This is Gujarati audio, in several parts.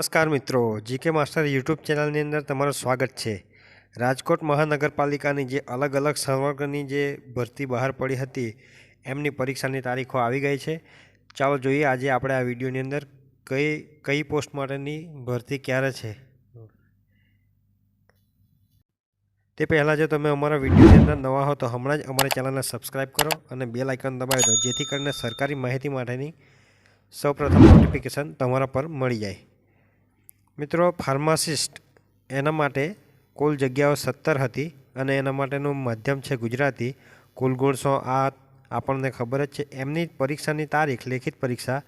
નમસ્કાર મિત્રો, જીકે માસ્ટર યુટ્યુબ ચેનલની અંદર તમારું સ્વાગત છે. રાજકોટ મહાનગરપાલિકાની જે અલગ અલગ સંવર્ગની જે ભરતી બહાર પડી હતી, એમની પરીક્ષાની તારીખો આવી ગઈ છે. ચાલો જોઈએ આજે આપણે આ વિડીયોની અંદર કઈ કઈ પોસ્ટ માટેની ભરતી ક્યારે છે. તે પહેલાં જો તમે અમારા વિડીયોની અંદર નવા હો તો હમણાં જ અમારી ચેનલને સબસ્ક્રાઈબ કરો અને બેલ આઇકન દબાવી દો, જેથી કરીને સરકારી માહિતી માટેની સૌપ્રથમ નોટિફિકેશન તમારા પર મળી જાય. મિત્રો, ફાર્માસિસ્ટ એના માટે કુલ જગ્યાઓ સત્તર હતી અને એના માટેનું માધ્યમ છે ગુજરાતી. કુલ ગુણસો આ આપણને ખબર જ છે. એમની પરીક્ષાની તારીખ, લેખિત પરીક્ષા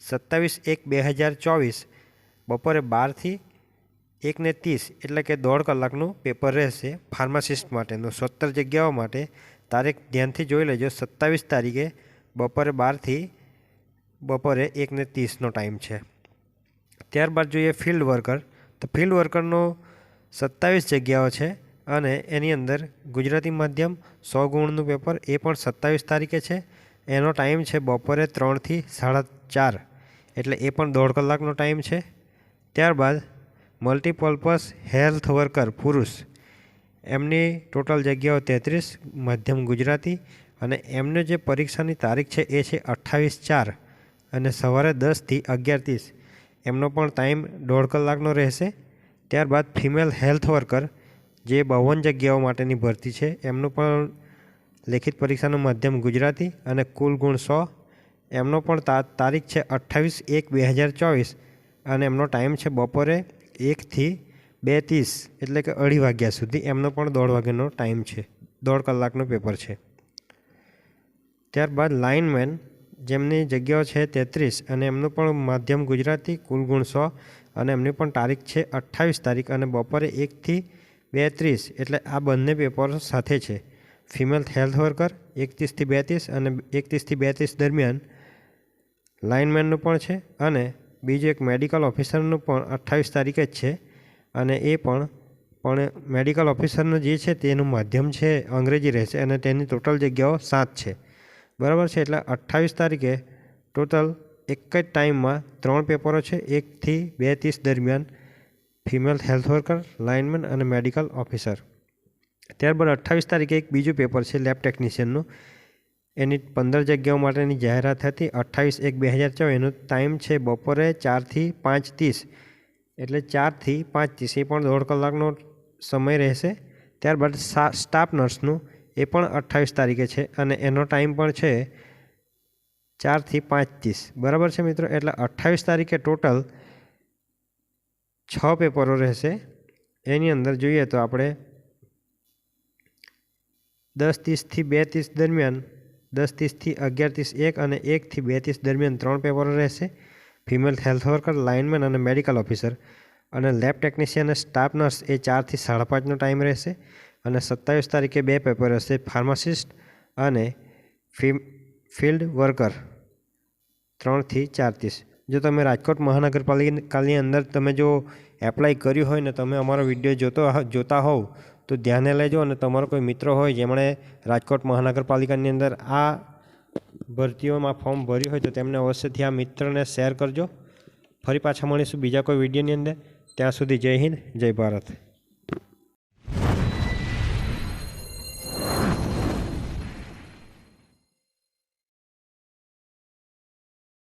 સત્તાવીસ એક બે હજાર ચોવીસ, બપોરે બારથી એકને ત્રીસ, એટલે કે દોઢ કલાકનું પેપર રહેશે ફાર્માસિસ્ટ માટેનું. સત્તર જગ્યાઓ માટે તારીખ ધ્યાનથી જોઈ લેજો. સત્તાવીસ તારીખે બપોરે બારથી બપોરે એકને ત્રીસનો ટાઈમ છે. ત્યારબાદ જોઈએ ફિલ્ડ વર્કર. તો ફિલ્ડ વર્કરનો સત્તાવીસ જગ્યાઓ છે અને એની અંદર ગુજરાતી માધ્યમ સો ગુણનું પેપર, એ પણ સત્તાવીસ તારીખે છે. એનો ટાઈમ છે બપોરે ત્રણથી સાડા ચાર. એટલે એ પણ દોઢ કલાકનો ટાઈમ છે. ત્યારબાદ મલ્ટીપર્પઝ હેલ્થ વર્કર પુરુષ. એમની ટોટલ જગ્યાઓ તેત્રીસ, મધ્યમ ગુજરાતી અને એમને જે પરીક્ષાની તારીખ છે એ છે અઠ્ઠાવીસ ચાર અને સવારે દસથી અગિયાર ત્રીસ. એમનો પણ ટાઈમ દોઢ કલાકનો રહેશે. ત્યારબાદ ફિમેલ હેલ્થ વર્કર જે બાવન જગ્યાઓ માટેની ભરતી છે, એમનું પણ લેખિત પરીક્ષાનું માધ્યમ ગુજરાતી અને કુલ ગુણ સો. એમનો પણ તા, તારીખ છે અઠ્ઠાવીસ એક બે હજાર ચોવીસ અને એમનો ટાઈમ છે બપોરે એકથી બે ત્રીસ, એટલે કે અઢી વાગ્યા સુધી એમનો પણ દોઢ વાગ્યાનો ટાઈમ છે, દોઢ કલાકનો પેપર છે. ત્યારબાદ લાઇનમેન જેમની જગ્યાઓ છે તેત્રીસ અને એમનું પણ માધ્યમ ગુજરાતી કુલ ગુણ સો અને એમની પણ તારીખ છે અઠ્ઠાવીસ તારીખ અને બપોરે એકથી બે ત્રીસ એટલે આ બંને પેપરો સાથે છે. ફિમેલ હેલ્થ વર્કર એકત્રીસથી બેત્રીસ અને એકત્રીસથી બેત્રીસ દરમિયાન લાઇનમેનનું પણ છે અને બીજું એક મેડિકલ ઓફિસરનું પણ અઠ્ઠાવીસ તારીખે જ છે અને એ પણ પણ મેડિકલ ઓફિસરનું જે છે તેનું માધ્યમ છે અંગ્રેજી રહેશે અને તેની ટોટલ જગ્યાઓ સાત છે. બરાબર છે? એટલે અઠ્ઠાવીસ તારીખે ટોટલ એક જ ટાઈમમાં ત્રણ પેપરો છે. એકથી બે ત્રીસ દરમિયાન ફિમેલ હેલ્થ વર્કર, લાઇનમેન અને મેડિકલ ઓફિસર. ત્યારબાદ અઠ્ઠાવીસ તારીખે એક બીજું પેપર છે, લેબ ટેકનિશિયનનું. એની પંદર જગ્યાઓ માટેની જાહેરાત હતી. અઠ્ઠાવીસ એક બે હજાર ચૌદ એનો ટાઈમ છે બપોરે ચારથી પાંચ ત્રીસ. એટલે ચારથી પાંચ ત્રીસ. એ પણ દોઢ કલાકનો સમય રહેશે. ત્યારબાદ સ્ટાફ નર્સનું એ પણ અઠ્ઠાવીસ તારીખે છે અને એનો ટાઈમ પણ છે ચારથી પાંચ ત્રીસ બરાબર છે મિત્રો? એટલે અઠ્ઠાવીસ તારીખે ટોટલ છ પેપરો રહેશે. એની અંદર જોઈએ તો આપણે દસ ત્રીસથી બે ત્રીસ દરમિયાન, દસ ત્રીસથી અગિયાર ત્રીસ એક અને એકથી બે ત્રીસ દરમિયાન ત્રણ પેપરો રહેશે. ફિમેલ હેલ્થ વર્કર, લાઇનમેન અને મેડિકલ ઓફિસર. અને લેબ ટેકનિશિયન અને સ્ટાફ નર્સ એ ચારથી સાડા પાંચનો ટાઈમ રહેશે. અને સત્તાવીસ તારીખે બે પેપર હશે ફાર્માસિસ્ટ અને ફિલ્ડ વર્કર ત્રણથી ચાર ત્રીસ જો તમે રાજકોટ મહાનગરપાલિકાની અંદર તમે જો એપ્લાય કર્યું હોય ને, તમે અમારો વીડિયો જોતો જોતા હોવ, તો ધ્યાને લેજો અને તમારો કોઈ મિત્ર હોય જેમણે રાજકોટ મહાનગરપાલિકાની અંદર આ ભરતીઓમાં ફોર્મ ભર્યું હોય, તો તેમને અવશ્યથી આ મિત્રને શેર કરજો. ફરી પાછા મળીશું બીજા કોઈ વિડીયોની અંદર. ત્યાં સુધી જય હિન્દ, જય ભારત.